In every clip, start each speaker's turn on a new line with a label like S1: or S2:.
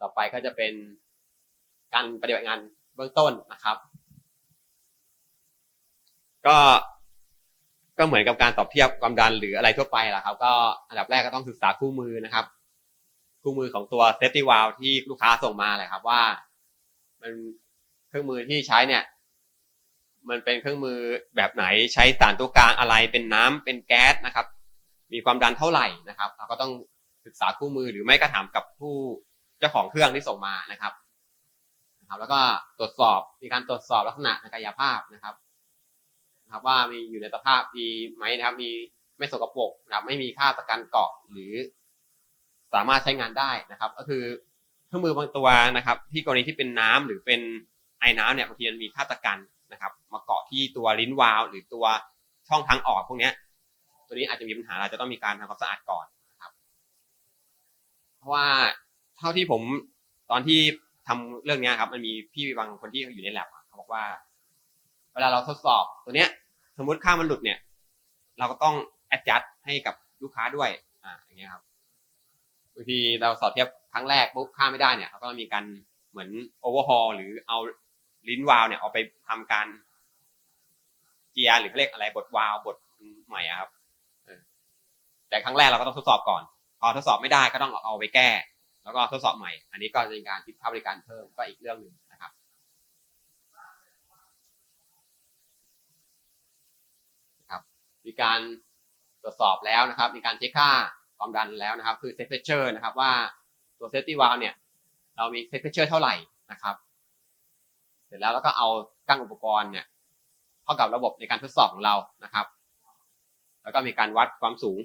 S1: ต่อไปก็จะเป็นการปฏิบัติงานเบื้องต้นนะครับ ก็ก็เหมือนกับการตอบเทียบความดันหรืออะไรทั่วไปแหละครับ ก็อันดับแรกก็ต้องศึกษาคู่มือนะครับ คู่มือของตัว safety valve ที่ลูกค้าส่งมาแหละครับว่า มันเครื่องมือที่ใช้เนี่ย มันเป็นเครื่องมือแบบไหนใช้สารตัวกลางอะไรเป็นน้ำเป็นแก๊สนะครับ มีความดันเท่าไหร่นะครับ เราก็ต้องศึกษาคู่มือหรือไม่ก็ถามกับผู้ เจ้าของเครื่องที่ส่งมานะครับนะครับ แล้วก็ตรวจสอบมีการตรวจสอบลักษณะทางกายภาพนะครับนะครับ ว่ามีอยู่ในสภาพดีไหมนะครับ มีไม่สกปรกนะครับ ไม่มีค่าตะกันเกาะหรือ สามารถใช้งานได้นะครับ ก็คือเครื่องมือบางตัวนะครับ ที่กรณีที่เป็นน้ำหรือเป็นไอ้น้ำเนี่ยบางทีมันมีค่าตะกันนะครับ มาเกาะที่ตัวลิ้นวาล์วหรือตัวช่องทางออกพวกนี้ตัวนี้อาจจะมีปัญหาเราจะต้องมีการทำความสะอาดก่อนนะครับ เพราะว่า เท่าที่ผมตอนที่ทำเรื่องนี้ครับ มันมีพี่บางคนที่อยู่ในแลบเขาบอกว่า เวลาเราทดสอบตัวเนี้ย สมมติค่ามันหลุดเนี่ย เราก็ต้อง adjust ให้กับลูกค้าด้วย อ่า อย่างเงี้ยครับบางทีเราสอบเทียบครั้งแรกปุ๊บค่าไม่ได้เนี่ยเราก็มีการเหมือน overhaul หรือเอาลิ้นวาล์วเนี่ยเอาไปทำการเจียร์หรือเขาเรียกอะไรบทวาล์วบทใหม่อะครับแต่ครั้งแรกเราก็ต้องทดสอบก่อน พอทดสอบไม่ได้ก็ต้องเอาไปแก้ แล้วก็ทดสอบใหม่ อันนี้ก็จะเป็นการคิดค่าบริการเพิ่มก็อีกเรื่องหนึ่งนะครับ ครับ มีการตรวจสอบแล้วนะครับ มีการเช็คค่าความดันแล้วนะครับ คือ set pressure นะครับว่าตัว safety valve เนี่ย เรามี set pressure เท่าไหร่นะครับ เสร็จแล้วเราก็เอากั้งอุปกรณ์เนี่ยเข้ากับระบบในการทดสอบของเรานะครับ แล้วก็มีการวัดความสูง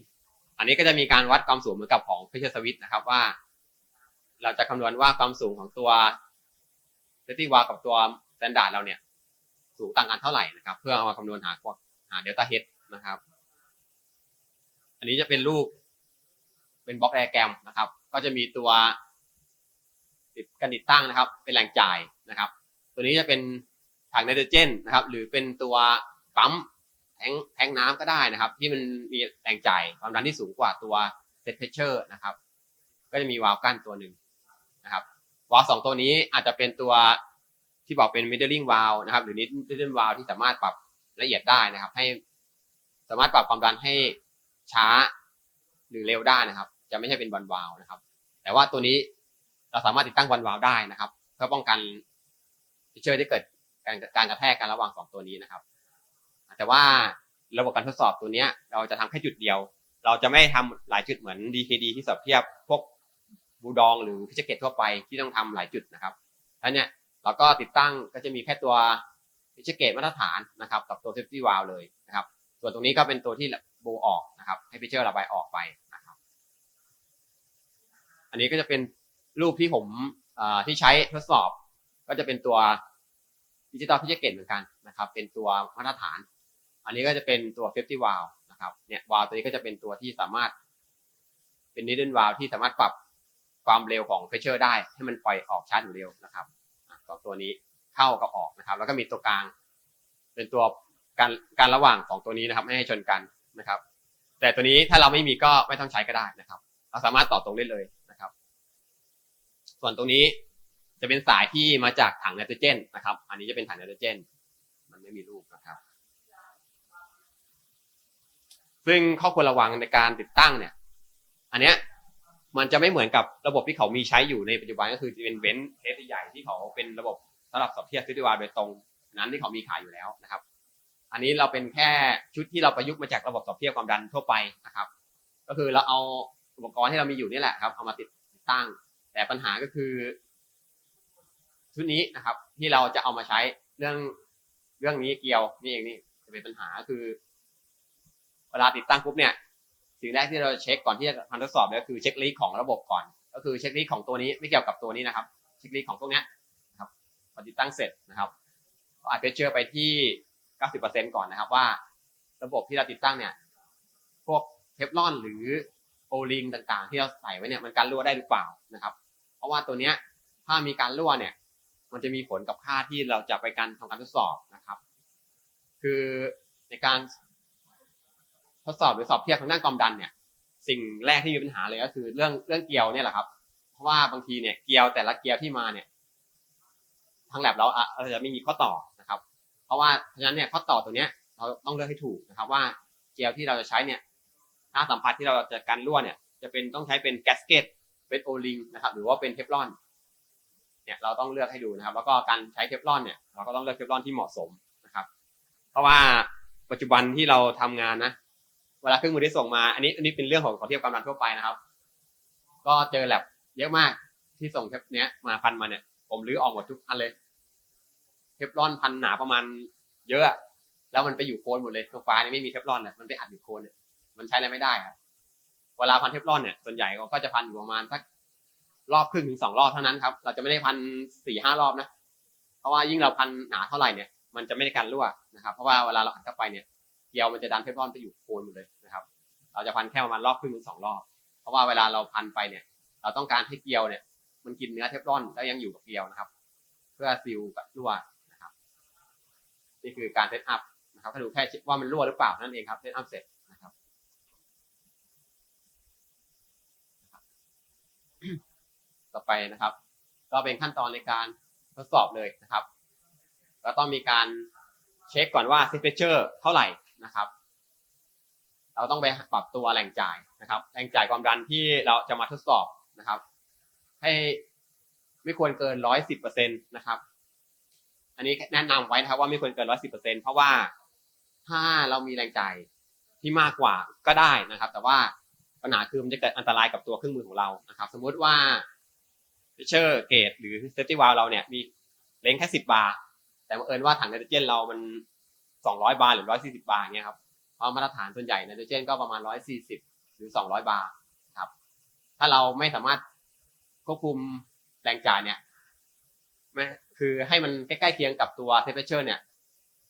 S1: อันนี้ก็จะมีการวัดความสูงเหมือนกับของ pressure switch นะครับว่า เราจะคำนวณว่าความสูงของตัว safety valve กับตัว standard เราเนี่ย สูงต่างกันเท่าไหร่นะครับ เพื่อเอามาคำนวณหาหา delta H นะครับ อันนี้จะเป็นรูปเป็นบล็อกไดอะแกรมนะครับ ก็จะมีตัวติดกันติดตั้งนะครับ เป็นแหล่งจ่ายนะครับ ตัวนี้จะเป็นถังไนโตรเจนนะครับ หรือเป็นตัวปั๊มแทงแทงน้ำก็ได้นะครับ ที่มันมีแรงจ่ายความดันที่สูงกว่าตัวเซตเพชเชอร์นะครับ ก็จะมีวาล์วกั้นตัวหนึ่ง นะครับวาล์วสองตัวนี้อาจจะเป็นตัวที่บอกเป็น middling valve นะครับหรือ middling valve ที่สามารถปรับละเอียดได้นะครับ ให้สามารถปรับความดันให้ช้าหรือเร็วได้นะครับ จะไม่ใช่เป็นวันวาล์วนะครับ แต่ว่าตัวนี้เราสามารถติดตั้งวันวาล์วได้นะครับ เพื่อป้องกันฟิเชอร์ที่เกิดการการกระแทกกันระหว่างสองตัวนี้นะครับ แต่ว่าระบบการทดสอบตัวนี้เราจะทำแค่จุดเดียว เราจะไม่ทำหลายจุดเหมือน DKD ที่สอบเทียบพวก บูดองหรือพิจเกตทั่วไปที่ต้องทำหลายจุดนะครับแล้วเนี่ยเราก็ติดตั้งก็จะมีแค่ตัวพิจเกตมาตรฐานนะครับกับตัว safety valve เลยนะครับ ส่วนตรงนี้ก็เป็นตัวที่โบออกนะครับ ให้พิเชอร์ระบายออกไปนะครับ อันนี้ก็จะเป็นรูปที่ผมที่ใช้ทดสอบ ก็จะเป็นตัวดิจิตอลพิจเกตเหมือนกันนะครับ เป็นตัวมาตรฐาน อันนี้ก็จะเป็นตัว safety valve นะครับเนี่ยวาล์ตัวนี้ก็จะเป็นตัวที่สามารถเป็น needle valve ที่สามารถปรับ ความเร็วของ pressure ได้ให้มันปล่อยออกช้าหรือเร็วนะครับสองตัวนี้เข้ากับออกนะครับ แล้วก็มีตัวกลาง เป็นตัวการการระหว่างสองตัวนี้นะครับไม่ให้ชนกันนะครับ แต่ตัวนี้ถ้าเราไม่มีก็ไม่ต้องใช้ก็ได้นะครับ เราสามารถต่อตรงได้เลยนะครับ ส่วนตรงนี้จะเป็นสายที่มาจากถังไนโตรเจนนะครับ อันนี้จะเป็นถังไนโตรเจน มันไม่มีรูปนะครับ ซึ่งข้อควรระวังในการติดตั้งเนี่ย อันเนี้ย มันจะไม่เหมือนกับระบบที่เขามีใช้อยู่ในปัจจุบันก็คือจะเป็นเว้นเทสใหญ่ที่เขาเป็นระบบสำหรับสอบเทียบฟิสิวาโดยตรงนั้นที่เขามีขายอยู่แล้วนะครับ อันนี้เราเป็นแค่ชุดที่เราประยุกต์มาจากระบบสอบเทียบความดันทั่วไปนะครับ ก็คือเราเอาอุปกรณ์ที่เรามีอยู่นี่แหละครับเอามาติดตั้ง แต่ปัญหาก็คือชุดนี้นะครับ ที่เราจะเอามาใช้เรื่องเรื่องนี้เกี่ยวนี่เองนี่จะเป็นปัญหาคือ เวลาติดตั้งปุ๊บเนี่ย สิ่งแรกที่เราเช็คก่อนที่จะทำทดสอบเนี่ยก็คือเช็คลิสต์ของระบบก่อน ก็คือเช็คลิสต์ของตัวนี้ไม่เกี่ยวกับตัวนี้นะครับ เช็คลิสต์ของพวกนี้นะครับพอติดตั้งเสร็จนะครับก็อาจจะเชื่อไปที่ 90%ก่อนนะครับว่า ระบบที่เราติดตั้งเนี่ยพวกเทฟลอนหรือโอลิงต่างๆ ที่เราใส่ไว้เนี่ยมันการรั่วได้หรือเปล่านะครับ เพราะว่าตัวเนี้ยถ้ามีการรั่วเนี่ย มันจะมีผลกับค่าที่เราจะไปการทำการทดสอบนะครับ คือในการ ทดสอบหรือสอบเทียบทางด้านความดันเนี่ยสิ่งแรกที่มีปัญหาเลยก็คือ เรื่องเรื่องเกลียวเนี่ยแหละครับ เพราะว่าบางทีเนี่ยเกียวแต่ละเกียวที่มาเนี่ยทางแลบเราอาจจะไม่มีข้อต่อนะครับ เพราะว่าเพราะฉะนั้นเนี่ยข้อต่อตัวเนี้ยเราต้องเลือกให้ถูกนะครับ ว่าเกียวที่เราจะใช้เนี่ยหน้าสัมผัสที่เราจะกันรั่วเนี่ย จะเป็นต้องใช้เป็นแกสเกตเป็นโอลิงนะครับ หรือว่าเป็นเทฟลอนเนี่ยเราต้องเลือกให้ดูนะครับ แล้วก็การใช้เทฟลอนเนี่ยเราก็ต้องเลือกเทฟลอนที่เหมาะสมนะครับ เพราะว่าปัจจุบันที่เราทำงานนะ เวลาเครื่องมือที่ส่งมา อันนี้อันนี้เป็นเรื่องของขอเทียบความดันทั่วไปนะครับ ก็เจอแลบเยอะมากที่ส่งเทปเนี้ยมาพันมาเนี่ย ผมรื้อออกหมดทุกอันเลย เทฟลอนพันหนาประมาณเยอะแล้วมันไปอยู่โคนหมดเลยตัวฟ้านี่ไม่มีเทฟลอนเนี่ยมันไปอัดอยู่โคนเนี่ยมันใช้อะไรไม่ได้ครับเวลาพันเทฟลอนเนี่ยส่วนใหญ่ก็จะพันอยู่ประมาณสักรอบครึ่งถึงสองรอบเท่านั้นครับ เราจะไม่ได้พันสี่ห้ารอบนะ เพราะว่ายิ่งเราพันหนาเท่าไหร่เนี่ย มันจะไม่ได้การรั่วนะครับ เพราะว่าเวลาเราอัดเข้าไปเนี่ย เกลียวมันจะดันเทฟลอนไปอยู่โคนหมดเลยนะครับ เราจะพันแค่ประมาณรอบครึ่งถึงสองรอบ เพราะว่าเวลาเราพันไปเนี่ย เราต้องการให้เกลียวเนี่ย มันกินเนื้อเทฟลอนแล้วยังอยู่กับเกลียวนะครับ เพื่อซีลกับรั่วนะครับ นี่คือการเซตอัพนะครับถ้าดูแค่ว่ามันรั่วหรือเปล่านั่นเองครับเซตอัพเสร็จนะครับต่อไปนะครับ ก็เป็นขั้นตอนในการทดสอบเลยนะครับ ก็ต้องมีการเช็คก่อนว่า temperature เท่าไหร่ นะครับ เราต้องไปปรับตัวแหล่งจ่ายนะครับแหล่งจ่ายความดันที่เราจะมาทดสอบนะครับ ให้ไม่ควรเกินร้อยสิบเปอร์เซ็นตนะครับ อันนี้แนะนำไว้นะครับว่าไม่ควรเกินร้อยสิบเปอร์เซ็นเพราะว่าถ้าเรามีแรงจ่ายที่มากกว่าก็ได้นะครับ แต่ว่าปัญหาคือมันจะเกิดอันตรายกับตัวเครื่องมือของเรานะครับ สมมุติว่าเชอร์เกตหรือเซฟตี้วาลเราเนี่ยมีเลงแค่สิบบาร์แต่บังเอิญว่าถังไนโตรเจนเรามัน สองร้อยบาร์หรือร้อยสี่สิบาร์เงี้ยครับเพราะมาตรฐานส่วนใหญ่ไนโตรเจนก็ประมาณร้อยสี่สิบหรือสองร้อยบาร์ครับ ถ้าเราไม่สามารถควบคุมแรงจ่ายเนี่ยไม่คือให้มันใกล้ๆเคียงกับตัวเทมเพอเรเนี่ย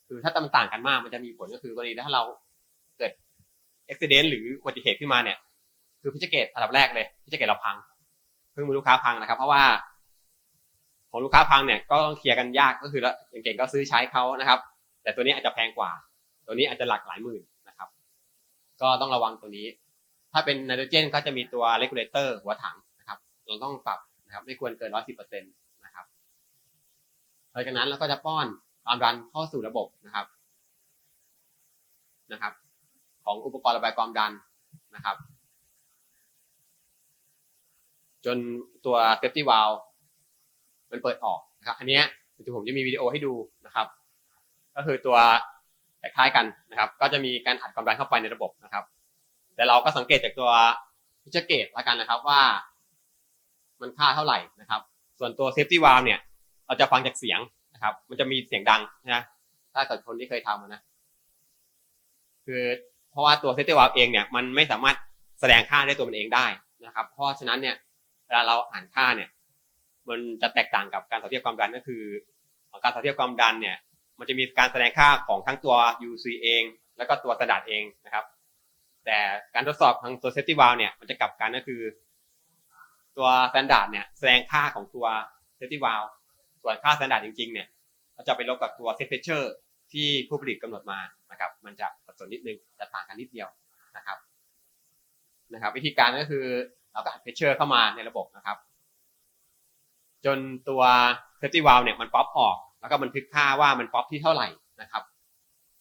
S1: คือถ้ามันต่างกันมากมันจะมีผลก็คือกรณีถ้าเราเกิดอุบิเหตุหรืออุบัติเหตุขึ้นมาเนี่ย คือพิจเกตอันดับแรกเลยพิจเกตเราพังเครื่องมือลูกค้าพังนะครับ เพราะว่าของลูกค้าพังเนี่ยก็ต้องเคลียร์กันยากก็คือแล้วอย่างเก่งก็ซื้อใช้เขานะครับ แต่ตัวนี้อาจจะแพงกว่า ตัวนี้อาจจะหลักหลายหมื่นนะครับ ก็ต้องระวังตัวนี้ ถ้าเป็นไนโตรเจนก็จะมีตัวเลกูเลเตอร์หัวถังนะครับ เราต้องปรับนะครับไม่ควรเกินร้อยสิบเปอร์เซ็นต์นะครับหลังจากนั้นเราก็จะป้อนความดันเข้าสู่ระบบนะครับนะครับ ของอุปกรณ์ระบายความดันนะครับ จนตัวเซฟตี้วาลมันเปิดออกนะครับ อันนี้เดี๋ยวผมจะมีวิดีโอให้ดูนะครับ ก็คือตัวคล้ายๆกันนะครับ ก็จะมีการอัดความดันเข้าไปในระบบนะครับ แต่เราก็สังเกตจากตัวพิจเกตล้วกันนะครับว่า มันค่าเท่าไหร่นะครับ ส่วนตัวเซฟตี้วาลเนี่ย เราจะฟังจากเสียงนะครับ มันจะมีเสียงดังนะถ้าเกิดคนที่เคยทำนะคือเพราะว่าตัวเซฟตี้วาลเองเนี่ยมันไม่สามารถแสดงค่าได้ตัวมันเองได้นะครับ เพราะฉะนั้นเนี่ยเวลาเราอ่านค่าเนี่ย มันจะแตกต่างกับการสังเทียบความดันก็คือของการสังเทียบความดันเนี่ย มันจะมีการแสดงค่าของทั้งตัว UC เอง แล้วก็ตัวสแตนดาร์ดเองนะครับ แต่การทดสอบทางตัวเซฟตี้วาลเนี่ยมันจะกลับกันก็คือ ตัวสแตนดาร์ดเนี่ยแสดงค่าของตัวเซฟตี้วาลส่วนค่าสแตนดาร์ดจริงๆเนี่ยเราจะไปลบกับตัวเซฟเฟเชอร์ที่ผู้ผลิตกำหนดมานะครับ มันจะสัดส่วนนิดนึงจะต่างกันนิดเดียวนะครับนะครับ วิธีการก็คือเราก็อัดเพชเชอร์เข้ามาในระบบนะครับ จนตัวเซฟตี้วาลเนี่ยมันป๊อปออก แล้วก็บันทึกค่าว่ามันป๊อปที่เท่าไหร่นะครับ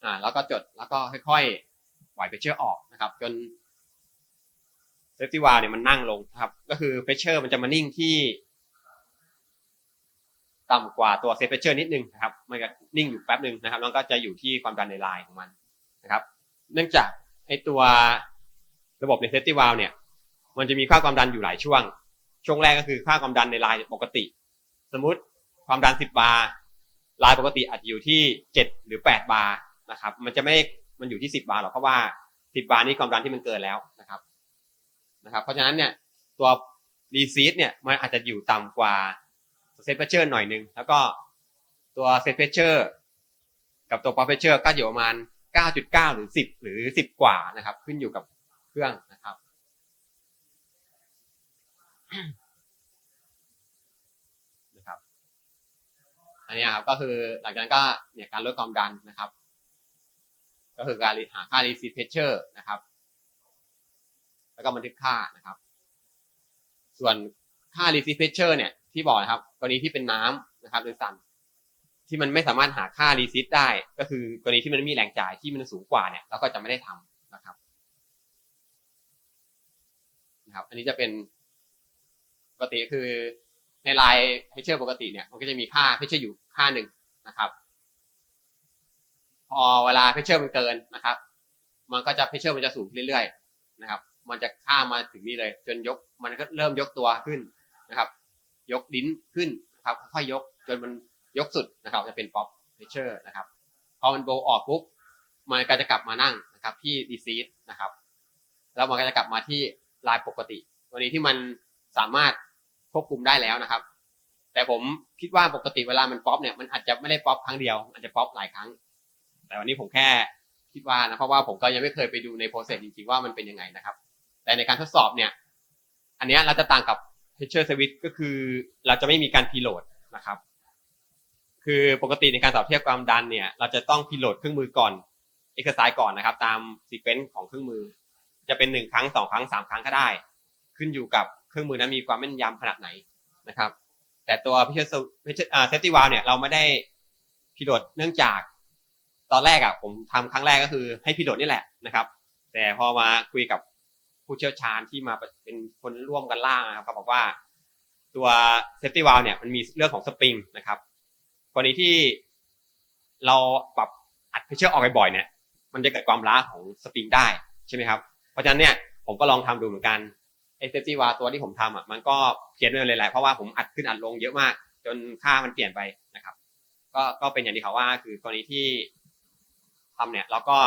S1: อ่าแล้วก็จดแล้วก็ค่อยๆปล่อยเพชเชอร์ออกนะครับ จนเซฟตี้วาลเนี่ยมันนั่งลงครับ ก็คือเพชเชอร์มันจะมานิ่งที่ ต่ำกว่าตัวเซฟเพชเชอร์นิดนึงนะครับ มันก็นิ่งอยู่แป๊บหนึ่งนะครับแล้วก็จะอยู่ที่ความดันในไลายของมันนะครับ เนื่องจากไอตัวระบบในเซฟตี้วาลเนี่ยมันจะมีค่าความดันอยู่หลายช่วง ช่วงแรกก็คือค่าความดันในไลายปกติ สมมติความดัน 10 บาร์ ลายปกติอาจจะอยู่ที่ 7 หรือ 8 บาร์นะครับ มันจะไม่มันอยู่ที่ 10 บาร์หรอกเพราะว่า 10 บาร์นี่ความดันที่มันเกินแล้วนะครับนะครับ เพราะฉะนั้นเนี่ยตัวรีซีดเนี่ยมันอาจจะอยู่ต่ำกว่าเซฟเพเชอร์หน่อยหนึ่งแล้วก็ตัวเซฟเพเชอร์กับตัวปอเพเชอร์ก็อยู่ประมาณ 9.9 หรือ 10 หรือ 10 กว่านะครับ ขึ้นอยู่กับเครื่องนะครับ อันนี้ครับก็คือหลังจากนั้นก็เนี่ยการลดความดันนะครับ ก็คือการหาค่า receive pressure นะครับ แล้วก็บันทึกค่านะครับ ส่วนค่า receive pressure เนี่ยที่บอกนะครับ กรณีที่เป็นน้ำนะครับหรือสันที่มันไม่สามารถหาค่า receive ได้ ก็คือกรณีที่มันมีแรงจ่ายที่มันสูงกว่าเนี่ยเราก็จะไม่ได้ทำนะครับนะครับ อันนี้จะเป็นปกติคือในลาย pressure ปกติเนี่ยมันก็จะมีค่า pressure อยู่ ค่าหนึ่งนะครับ พอเวลา pressure มันเกินนะครับ มันก็จะ pressure มันจะสูงเรื่อยๆนะครับ มันจะข้ามาถึงนี่เลย จนยกมันก็เริ่มยกตัวขึ้นนะครับ ยกลิ้นขึ้นนะครับค่อยๆยกจนมันยกสุดนะครับ จะเป็น pop pressure นะครับพอมันโบออกปุ๊บมันก็จะกลับมานั่งนะครับ ที่ decrease นะครับ แล้วมันก็จะกลับมาที่ลายปกติ วันนี้ที่มันสามารถควบคุมได้แล้วนะครับ แต่ผมคิดว่าปกติเวลามันป๊อปเนี่ยมันอาจจะไม่ได้ป๊อปครั้งเดียวอาจจะป๊อปหลายครั้ง แต่วันนี้ผมแค่คิดว่านะเพราะว่าผมก็ยังไม่เคยไปดูในโปรเซสจริงๆว่ามันเป็นยังไงนะครับ แต่ในการทดสอบเนี่ย อันนี้เราจะต่างกับ pressure switch ก็คือเราจะไม่มีการ preload นะครับ คือปกติในการสอบเทียบความดันเนี่ย เราจะต้อง preload เครื่องมือก่อน exercise ก่อนนะครับ ตาม sequence ของเครื่องมือ จะเป็นหนึ่งครั้งสองครั้งสามครั้งก็ได้ ขึ้นอยู่กับเครื่องมือนั้นมีความแม่นยำขนาดไหนนะครับ แต่ตัว pressure pressure อ่า safety valve เนี่ยเราไม่ได้ preload เนื่องจากตอนแรกอะผมทำครั้งแรกก็คือให้ preload นี่แหละนะครับ แต่พอมาคุยกับผู้เชี่ยวชาญที่มาเป็นคนร่วมกันล่างนะครับเขาบอกว่าตัว safety valve เนี่ยมันมีเรื่องของสปริงนะครับกรณีที่เราปรับอัด pressure ออกบ่อยๆเนี่ย มันจะเกิดความล้าของสปริงได้ใช่ไหมครับ เพราะฉะนั้นเนี่ยผมก็ลองทำดูเหมือนกัน ไอ้ safety valve ตัวที่ผมทำอะมันก็เพี้ยนไปเลยแหละเพราะว่าผมอัดขึ้นอัดลงเยอะมาก จนค่ามันเปลี่ยนไปนะครับ ก็ก็เป็นอย่างที่เขาว่าคือกรณีที่ทำเนี่ยเราก็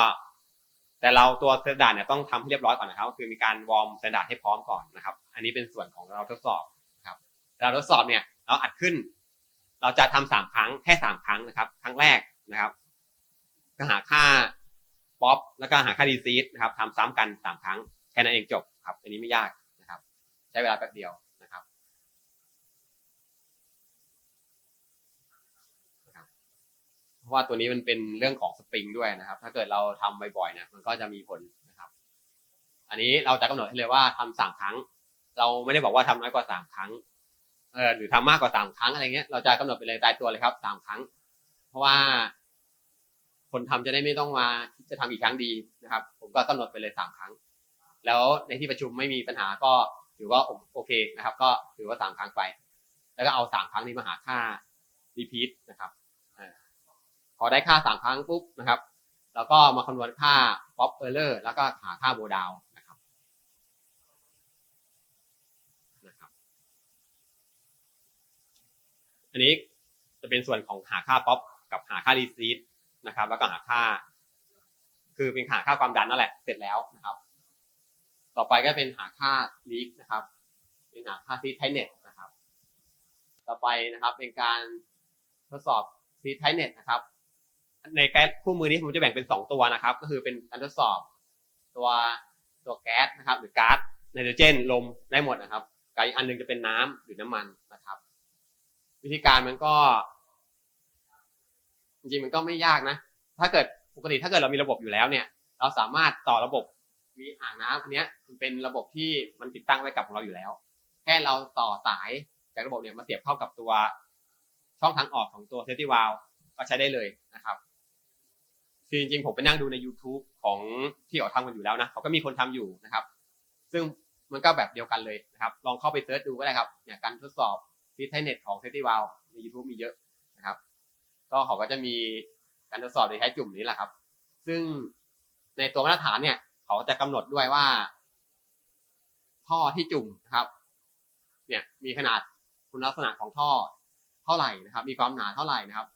S1: แต่เราตัวสแตนดาร์ดเนี่ยต้องทำให้เรียบร้อยก่อนนะครับก็คือมีการวอร์มสแตนดาร์ดให้พร้อมก่อนนะครับ อันนี้เป็นส่วนของเราทดสอบนะครับเราทดสอบเนี่ย เราอัดขึ้น เราจะทำสามครั้งแค่สามครั้งนะครับ ครั้งแรกนะครับก็หาค่าป๊อปแล้วก็หาค่าดีซีดนะครับทำซ้ำกันสามครั้งแค่นั้นเองจบครับ อันนี้ไม่ยาก ช้เวลาแป๊บเดียวนะครับเพราะว่าตัวนี้มันเป็นเรื่องของสปริงด้วยนะครับ ถ้าเกิดเราทำบ่อยๆเนี่ยมันก็จะมีผลนะครับ อันนี้เราจะกำหนดให้เลยว่าทำสามครั้ง เราไม่ได้บอกว่าทำน้อยกว่าสามครั้งเออหรือทำมากกว่าสามครั้งอะไรเงี้ยเราจะกำหนดไปเลยตายตัวเลยครับสามครั้ง เพราะว่าคนทำจะได้ไม่ต้องมาจะทำอีกครั้งดีนะครับ ผมก็กำหนดไปเลยสามครั้ง แล้วในที่ประชุมไม่มีปัญหาก็ ถือว่าโอเคนะครับ ก็ถือว่าสามครั้งไป แล้วก็เอาสามครั้งนี้มาหาค่า repeat นะครับพอได้ค่าสามครั้งปุ๊บนะครับ แล้วก็มาคำนวณค่า pop error แล้วก็หาค่าโบดาวนะครับนะครับ อันนี้จะเป็นส่วนของหาค่า pop กับหาค่า receive นะครับ แล้วก็หาค่า คือเป็นหาค่าความดันนั่นแหละ เสร็จแล้วนะครับ ต่อไปก็เป็นหาค่า leak นะครับ เป็นหาค่า seed tightness นะครับ ต่อไปนะครับเป็นการทดสอบ seed tightness นะครับ ในแก๊สคู่มือนี้ผมจะแบ่งเป็นสองตัวนะครับ ก็คือเป็นการทดสอบตัวตัวแก๊สนะครับ หรือก๊าซไนโตรเจนลมได้หมดนะครับกับอีกอันหนึงจะเป็นน้ำหรือน้ำมันนะครับ วิธีการมันก็จริงๆมันก็ไม่ยากนะ ถ้าเกิดปกติถ้าเกิดเรามีระบบอยู่แล้วเนี่ย เราสามารถต่อระบบ มีอ่างน้ำอันเนี้ยมันเป็นระบบที่มันติดตั้งไว้กับของเราอยู่แล้ว แค่เราต่อสายจากระบบเนี่ยมาเสียบเข้ากับตัวช่องทางออกของตัว safety valve ก็ใช้ได้เลยนะครับคือจริงๆผมไปนั่งดูใน YouTube ของที่เขาทำกันอยู่แล้วนะเขาก็มีคนทำอยู่นะครับ ซึ่งมันก็แบบเดียวกันเลยนะครับ ลองเข้าไปเซิร์ชดูก็ได้ครับเนี่ยการทดสอบฟีดไทเน็ตของ Safety Valve ใน YouTube มีเยอะนะครับ ก็เขาก็จะมีการทดสอบโดยใช้จุ่มนี้แหละครับ ซึ่งในตัวมาตรฐานเนี่ย เขาจะกำหนดด้วยว่า ท่อที่จุ่มนะครับ เนี่ย มีขนาดคุณลักษณะของท่อเท่าไหร่นะครับ มีความหนาเท่าไหร่นะครับ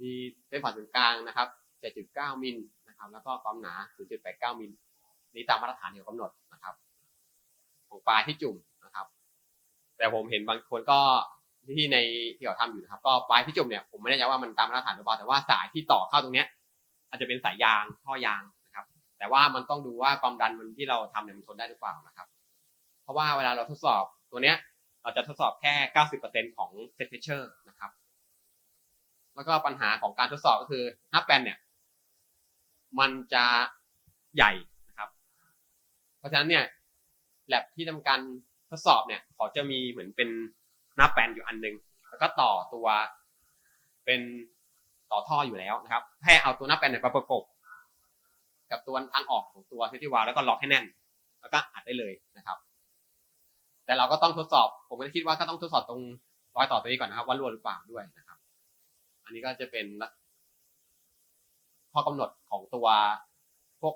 S1: มีเส้นผ่านศูนย์กลางนะครับ7.9มิลนะครับ แล้วก็ความหนา 0.89มิลนี่ตามมาตรฐานที่เขากำหนดนะครับ ของปลายที่จุ่มนะครับ แต่ผมเห็นบางคนก็ที่ในที่เขาทำอยู่นะครับ ก็ปลายที่จุ่มเนี่ยผมไม่แน่ใจว่ามันตามมาตรฐานหรือเปล่าแต่ว่าสายที่ต่อเข้าตรงเนี้ย อาจจะเป็นสายยางท่อยาง แต่ว่ามันต้องดูว่าความดันมันที่เราทำเนี่ยมันทนได้หรือเปล่านะครับ เพราะว่าเวลาเราทดสอบตัวเนี้ยเราจะทดสอบแค่ 90%ของ set pressure นะครับ แล้วก็ปัญหาของการทดสอบก็คือฮับแปนเนี่ย มันจะใหญ่นะครับ เพราะฉะนั้นเนี่ยแลบที่ทำการทดสอบเนี่ยเขาจะมีเหมือนเป็นหน้าแปลนอยู่อันหนึง แล้วก็ต่อตัวเป็นต่อท่ออยู่แล้วนะครับแค่เอาตัวหน้าแปลนเนี่ยมาประกบ กับตัวทางออกของตัวเซฟตี้วาล์แล้วก็ล็อกให้แน่น แล้วก็อัดได้เลยนะครับ แต่เราก็ต้องทดสอบ ผมก็คิดว่าก็ต้องทดสอบตรงรอยต่อตัวนี้ก่อนนะครับ ว่ารั่วหรือเปล่าด้วยนะครับ อันนี้ก็จะเป็นข้อกำหนดของตัวพวก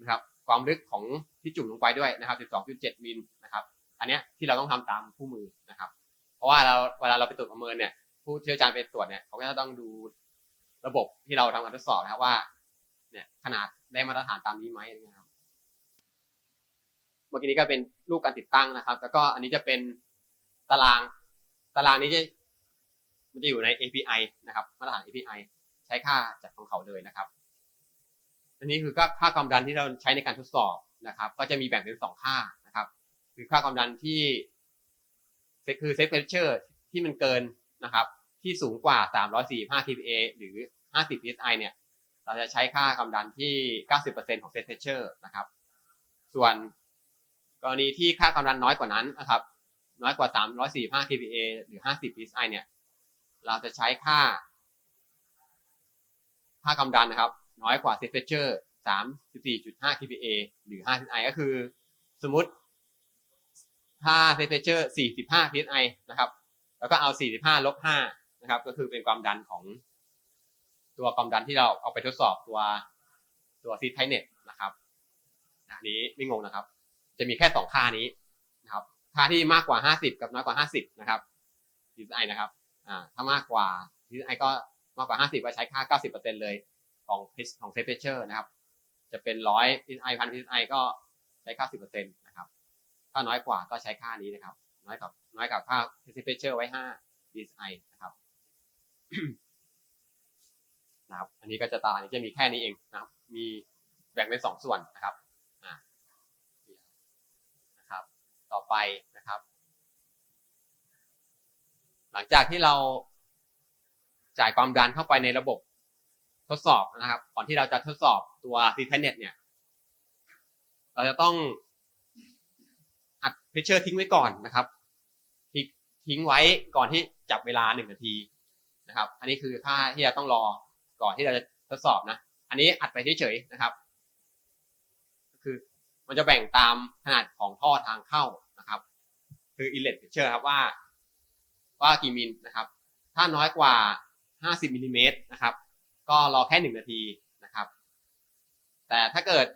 S1: นะครับ ความลึกของที่จุ่มลงไปด้วยนะครับ 12.7 มิลนะครับ อันเนี้ยที่เราต้องทำตามคู่มือนะครับ เพราะว่าเราเวลาเราไปตรวจประเมินเนี่ย ผู้เชี่ยวชาญไปตรวจเนี่ยเขาก็จะต้องดูระบบที่เราทำการทดสอบนะครับว่า เนี่ยขนาดได้มาตรฐานตามนี้ไหมอะครับเมื่อกี้นี้ก็เป็นรูปการติดตั้งนะครับ แล้วก็อันนี้จะเป็นตารางตารางนี้จะมันจะอยู่ใน API นะครับมาตรฐาน API ใช้ค่าจากของเขาเลยนะครับ อันนี้คือก็ค่าความดันที่เราใช้ในการทดสอบนะครับ ก็จะมีแบ่งเป็นสองค่านะครับ คือค่าความดันที่คือเซฟเพชเชอร์ที่มันเกินนะครับ ที่สูงกว่า 345 kPa หรือ 50 psi เนี่ย เราจะใช้ค่าความดันที่ 90%ของเซตเพชเชอร์นะครับ ส่วนกรณีที่ค่าความดันน้อยกว่านั้นนะครับ น้อยกว่า 345 kPa หรือ 50 psi เนี่ย เราจะใช้ค่า ค่าความดันนะครับ น้อยกว่าเซตเพชเชอร์34.5 kPa หรือ 5 psi ก็คือ สมมติถ้าเซตเพชเชอร์45 psi นะครับ แล้วก็เอา 45 ลบ 5 นะครับ ก็คือเป็นความดันของ ตัวความดันที่เราเอาไปทดสอบตัวตัวซีไทเน็ตนะครับอันนี้ไม่งงนะครับ จะมีแค่สองค่านี้นะครับ ค่าที่มากกว่า 50 กับน้อยกว่า 50 นะครับ PSI นะครับอ่าถ้ามากกว่า PSI ก็มากกว่า 50 ก็ใช้ค่า 90%เลยของของเซฟเฟเชอร์นะครับ จะเป็น100 PSI พัน PSI ก็ใช้ 90%นะครับ ถ้าน้อยกว่าก็ใช้ค่านี้นะครับ น้อยกับน้อยกับค่าเซฟเฟเชอร์ไว้5 PSI นะครับ นะครับ อันนี้ก็จะตารางนี้จะมีแค่นี้เองนะครับ มีแบ่งเป็นสองส่วนนะครับอ่านะครับ ต่อไปนะครับ หลังจากที่เราจ่ายความดันเข้าไปในระบบทดสอบนะครับ ก่อนที่เราจะทดสอบตัว c ีเทเน็ตเนี่ย เราจะต้องอัดเพชเชอร์ทิ้งไว้ก่อนนะครับ ทิ้งไว้ก่อนที่จับเวลาหนึ่งนาทีนะครับ อันนี้คือค่าที่เราต้องรอ ก่อนที่เราจะทดสอบนะ อันนี้อัดไปเฉยๆนะครับ คือมันจะแบ่งตามขนาดของท่อทางเข้านะครับ คือ inlet pressure ครับว่า ว่ากี่มิลนะครับ ถ้าน้อยกว่า 50มิลลิเมตรนะครับ ก็รอแค่ 1 นาทีนะครับ แต่ถ้าเกิด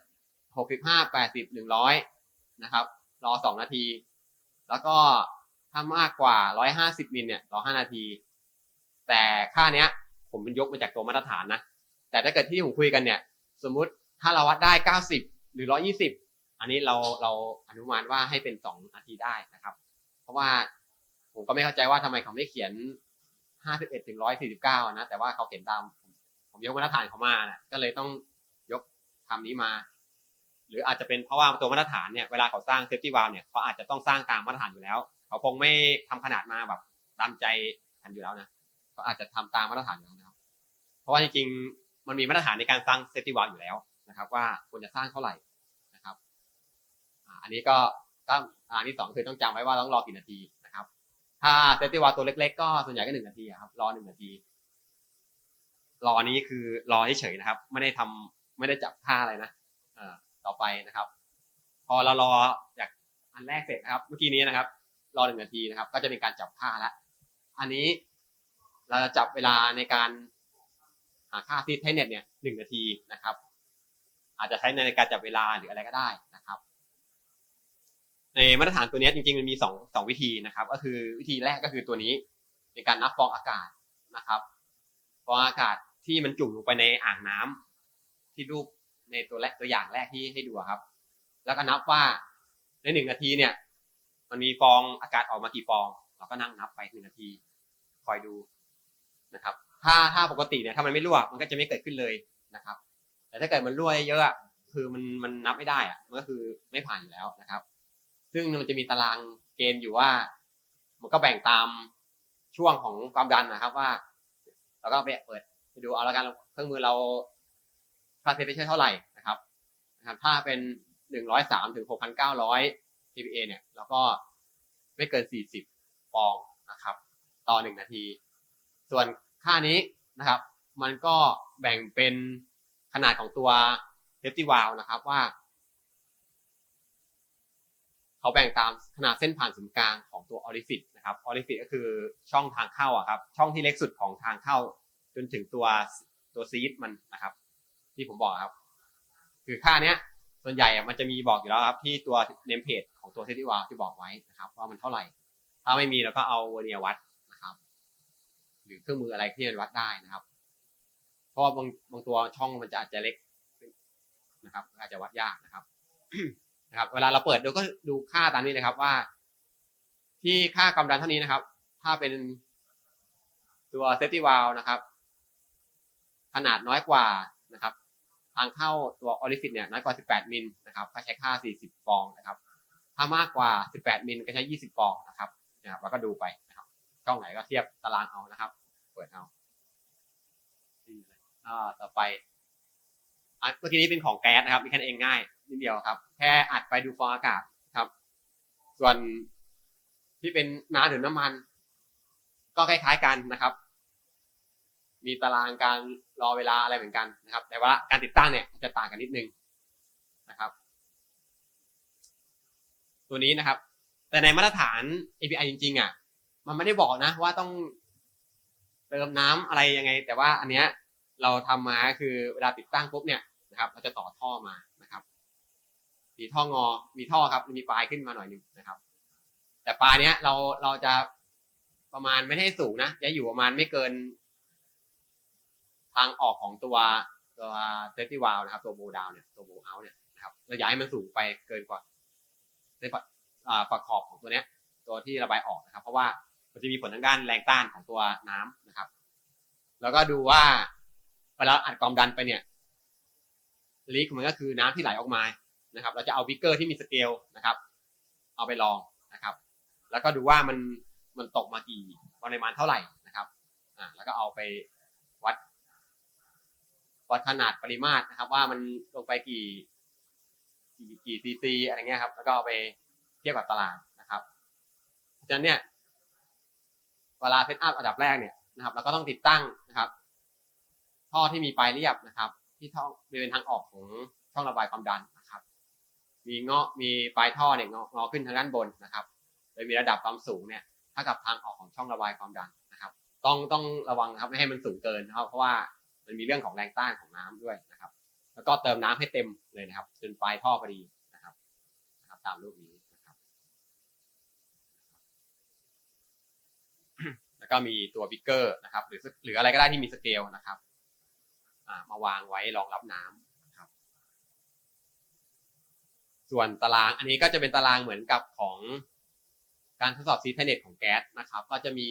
S1: 65 80 100 นะครับ รอ 2 นาที แล้วก็ถ้ามากกว่า 150มิลเนี่ยรอ 5 นาที แต่ค่าเนี้ย ผมเป็นยกมาจากตัวมาตรฐานนะ แต่ถ้าเกิดที่ผมคุยกันเนี่ย สมมุติถ้าเราวัดได้ 90 หรือ 120 อันนี้เราเราอนุมานว่าให้เป็น2นาทีได้นะครับ เพราะว่าผมก็ไม่เข้าใจว่าทำไมเขาไม่เขียน 51ถึง149 นะ แต่ว่าเขาเขียนตาม ผมยกมาตรฐานเขามานะก็เลยต้องยกคำนี้มา หรืออาจจะเป็นเพราะว่าตัวมาตรฐานเนี่ย เวลาเขาสร้างเซฟตี้วาลเนี่ย เขาอาจจะต้องสร้างตามมาตรฐานอยู่แล้ว เขาคงไม่ทำขนาดมาแบบตามใจกันอยู่แล้วนะก็อาจจะทำตามมาตรฐานอยู่แล้วนะ เพราะว่าจริงๆ มันมีมาตรฐานในการสร้างเซฟตี้วาลอยู่แล้วนะครับ ว่าควรจะสร้างเท่าไหร่นะครับอันนี้ก็ก็อันที่สองคือต้องจำไว้ว่าต้องรอกี่นาทีนะครับ ถ้าเซฟตี้วาลตัวเล็ก ๆ ก็ส่วนใหญ่ก็หนึ่งนาทีครับรอหนึ่งนาที รอนี้คือรอเฉยๆนะครับ ไม่ได้ทำไม่ได้จับค่าอะไรนะต่อไปนะครับ พอเรารอจากอันแรกเสร็จนะครับ เมื่อกี้นี้นะครับ รอหนึ่งนาทีนะครับ ก็จะเป็นการจับค่าละอันนี้เราจะจับเวลาในการ ค่าซีไทเน็ตเนี่ยหนึ่งนาทีนะครับ อาจจะใช้ในการจับเวลาหรืออะไรก็ได้นะครับ ในมาตรฐานตัวนี้จริงๆมันมีสองสองวิธีนะครับ ก็คือวิธีแรกก็คือตัวนี้เป็นการนับฟองอากาศนะครับ ฟองอากาศที่มันจุ่มลงไปในอ่างน้ำที่รูปในตัวแรกตัวอย่างแรกที่ให้ดูครับ แล้วก็นับว่าในหนึ่งนาทีเนี่ย มันมีฟองอากาศออกมากี่ฟอง เราก็นั่งนับไปหนึ่งนาที คอยดูนะครับ ถ้าถ้าปกติเนี่ยถ้ามันไม่รั่วมันก็จะไม่เกิดขึ้นเลยนะครับ แต่ถ้าเกิดมันรั่วเยอะคือมันมันนับไม่ได้อะมันก็คือไม่ผ่านอยู่แล้วนะครับ ซึ่งมันจะมีตารางเกณฑ์อยู่ว่า มันก็แบ่งตามช่วงของความดันนะครับว่าเราก็ไปเปิดไปดูเอาละกันเครื่องมือเราค่าเทมเพอเท่าไหร่นะครับนะครับ ถ้าเป็นหนึ่งร้อยสามถึงหกพันเก้าร้อย kPa เนี่ยแล้วก็ไม่เกิน40ฟองนะครับ ต่อ1นาที ส่วน ค่านี้นะครับ มันก็แบ่งเป็นขนาดของตัว safety valve นะครับว่า เขาแบ่งตามขนาดเส้นผ่านศูนย์กลางของตัว orifice นะครับ orifice ก็คือช่องทางเข้าอะครับ ช่องที่เล็กสุดของทางเข้า จนถึงตัวตัวซีดมันนะครับ ที่ผมบอกครับ คือค่าเนี้ย ส่วนใหญ่อะมันจะมีบอกอยู่แล้วครับ ที่ตัวเนมเพจของตัว safety valve ที่บอกไว้นะครับ ว่ามันเท่าไหร่ ถ้าไม่มีเราก็เอาเวอร์เนียวัด รือเครื่องมืออะไรที่มันวัดได้นะครับ เพราะว่าบางบางตัวช่องมันจะอาจจะเล็กนะครับ อาจจะวัดยากนะครับนะครับ เวลาเราเปิดดูก็ดูค่าตามนี้นะครับว่า ที่ค่าความดันเท่านี้นะครับ ถ้าเป็นตัว safety valve นะครับ ขนาดน้อยกว่านะครับ ทางเข้าตัว orifice เนี่ยน้อยกว่า 18 มิลนะครับก็ใช้ค่า 40 ฟองนะครับ ถ้ามากกว่า 18 มิลก็ใช้ 20 ฟองนะครับนะครับแล้วก็ดูไปนะครับช่องไหนก็เทียบตารางเอานะครับ ปิดเอาอ่าต่อไปอะเมื่อกี้นี้เป็นของแก๊สนะครับมีแค่นั้นเองง่ายนิดเดียวครับ แค่อัดไปดูฟองอากาศครับ ส่วนที่เป็นน้ำหรือน้ำมัน ก็คล้ายๆกันนะครับ มีตารางการรอเวลาอะไรเหมือนกันนะครับ แต่ว่าการติดตั้งเนี่ยจะต่างกันนิดนึงนะครับ ตัวนี้นะครับ แต่ในมาตรฐาน API จริงๆอะ มันไม่ได้บอกนะว่าต้อง เติมน้ำอะไรยังไง แต่ว่าอันเนี้ยเราทำมาคือเวลาติดตั้งปุ๊บเนี่ยนะครับเราจะต่อท่อมานะครับมีท่องอ มีท่อครับ มีปลายขึ้นมาหน่อยนึงนะครับ แต่ปลายเนี้ยเราเราจะประมาณไม่ได้สูงนะจะอยู่ประมาณไม่เกิน ทางออกของตัวตัวเซฟตี้วาลนะครับตัวโบดาวเนี่ยตัวโบเอาเนี่ยนะครับเราอยากให้มันสูงไปเกินกว่าในฝอ่าฝักขอบของตัวเนี้ย ตัวที่ระบายออกนะครับ เพราะว่า มันจะมีผลทางด้านแรงต้านของตัวน้ำนะครับ แล้วก็ดูว่าเวลาอัดความดันไปเนี่ยลีกมันก็คือน้ำที่ไหลออกมานะครับ เราจะเอาวิกเกอร์ที่มีสเกลนะครับ เอาไปลองนะครับ แล้วก็ดูว่ามันมันตกมากี่ปริมาณเท่าไหร่นะครับอ่าแล้วก็เอาไปวัดวัดขนาดปริมาตรนะครับ ว่ามันลงไปกี่กี่กี่ซีซีอะไรเงี้ยครับ แล้วก็เอาไปเทียบกับตารางนะครับ เพราะฉะนั้นเนี่ย เวลาเซตอัพอันดับแรกเนี่ยนะครับเราก็ต้องติดตั้งนะครับ ท่อที่มีปลายเรียบนะครับ ที่ท่อบริเวณทางออกของช่องระบายความดันนะครับ มีเงาะมีปลายท่อเนี่ยงองอขึ้นทางด้านบนนะครับโดยมีระดับความสูงเนี่ยเท่ากับทางออกของช่องระบายความดันนะครับ ต้องต้องระวังนะครับไม่ให้มันสูงเกินนะครับเพราะว่ามันมีเรื่องของแรงต้านของน้ำด้วยนะครับ แล้วก็เติมน้ำให้เต็มเลยนะครับจนปลายท่อพอดีนะครับนะครับ ตามรูปนี้นะครับ แล้วก็มีตัวบิ๊กเกอร์นะครับ หรือหรืออะไรก็ได้ที่มีสเกลนะครับมาวางไว้รองรับน้ำนะครับ ส่วนตารางอันนี้ก็จะเป็นตารางเหมือนกับของการทดสอบซีเทเน็ตของแก๊สนะครับ ก็จะมี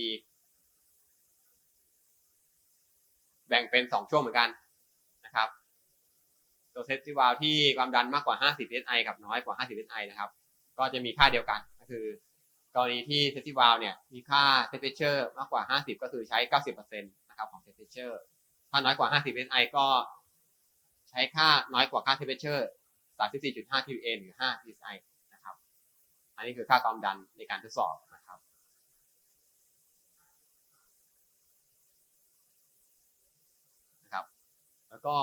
S1: แบ่งเป็นสองช่วงเหมือนกันนะครับตัวเซตที่วาลที่ความดันมากกว่า 50 psi กับน้อยกว่า 50 psi นะครับ ก็จะมีค่าเดียวกันก็คือ กรณีที่เซตที่วาลเนี่ยมีค่า temperature มากกว่า 50 ก็คือใช้ 90%นะครับของ temperature ถ้าน้อยกว่า 50 psi ก็ใช้ค่าน้อยกว่าค่า temperature 34.5 kVA หรือ 5 psi นะครับ อันนี้คือค่าความดันในการทดสอบนะครับ นะครับ แล้วก็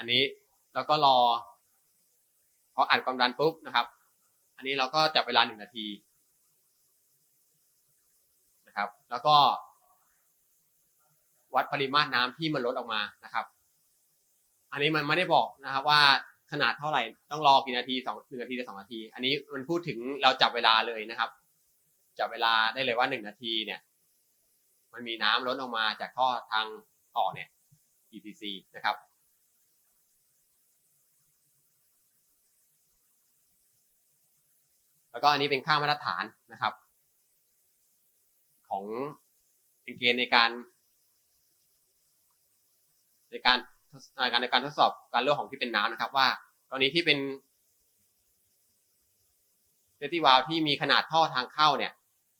S1: อันนี้เราก็รอพออัดความดันปุ๊บนะครับ อันนี้เราก็จับเวลาหนึ่งนาทีนะครับ แล้วก็วัดปริมาตรน้ำที่มันลดออกมานะครับ อันนี้มันไม่ได้บอกนะครับ ว่าขนาดเท่าไหร่ต้องรอกี่นาทีสองหนึ่งนาทีหรือสองนาที อันนี้มันพูดถึงเราจับเวลาเลยนะครับ จับเวลาได้เลยว่าหนึ่งนาทีเนี่ย มันมีน้ำลดออกมาจากท่อทางออกเนี่ย EPC นะครับ แล้วก็อันนี้เป็นค่ามาตรฐานนะครับ ของเกณฑ์ในการในการในการในการทดสอบการรั่วของที่เป็นน้ำนะครับ ว่าตอนนี้ที่เป็นเซตี้วาลที่มีขนาดท่อทางเข้าเนี่ย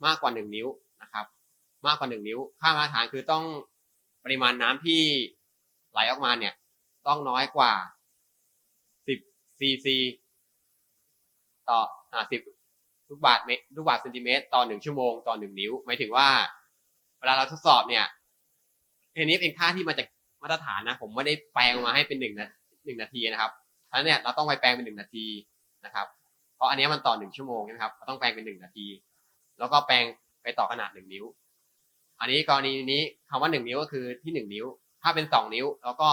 S1: มากกว่าหนึ่งนิ้วนะครับ มากกว่าหนึ่งนิ้ว ค่ามาตรฐานคือต้องปริมาณน้ำที่ไหลออกมาเนี่ย ต้องน้อยกว่า 10 cc ต่ออ่า10 ลูกบาศก์เมตรลูกบาศก์เซนติเมตรต่อ1ชั่วโมงต่อ1นิ้วหมายถึงว่า เวลาเราทดสอบเนี่ยอันนี้เป็นค่าที่มาจากมาตรฐานนะ ผมไม่ได้แปลงมาให้เป็นหนึ่งนะหนึ่งนาทีนะครับเพราะนั้นเนี่ยเราต้องไปแปลงเป็นหนึ่งนาทีนะครับ เพราะอันนี้มันต่อหนึ่งชั่วโมงใช่ไหมครับเราต้องแปลงเป็นหนึ่งนาที แล้วก็แปลงไปต่อขนาดหนึ่งนิ้ว อันนี้กรณีนี้คำว่าหนึ่งนิ้วก็คือที่หนึ่งนิ้ว ถ้าเป็นสองนิ้ว แล้วก็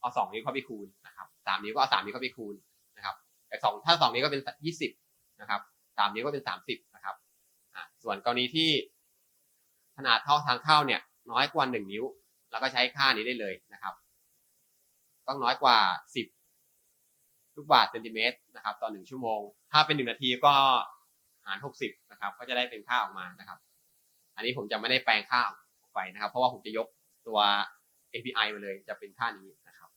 S1: เอาสองนิ้วเข้าไปคูณนะครับสามนิ้วก็เอาสามนิ้วเข้าไปคูณนะครับแต่สองถ้าสองนิ้วก็เป็นยี่สิบนะครับ สามนิ้วก็เป็นสามสิบนะครับส่วนกรณีที่ขนาดเท่าทางเข้าเนี่ยน้อยกว่าหนึ่งนิ้ว เราก็ใช้ค่านี้ได้เลยนะครับ ต้องน้อยกว่าสิบลูกบาศก์เซนติเมตรนะครับต่อหนึ่งชั่วโมง ถ้าเป็นหนึ่งนาทีก็หารหกสิบนะครับ ก็จะได้เป็นค่าออกมานะครับ อันนี้ผมจะไม่ได้แปลงค่าออกไปนะครับ เพราะว่าผมจะยกตัว API มาเลยจะเป็นค่านี้นะครับ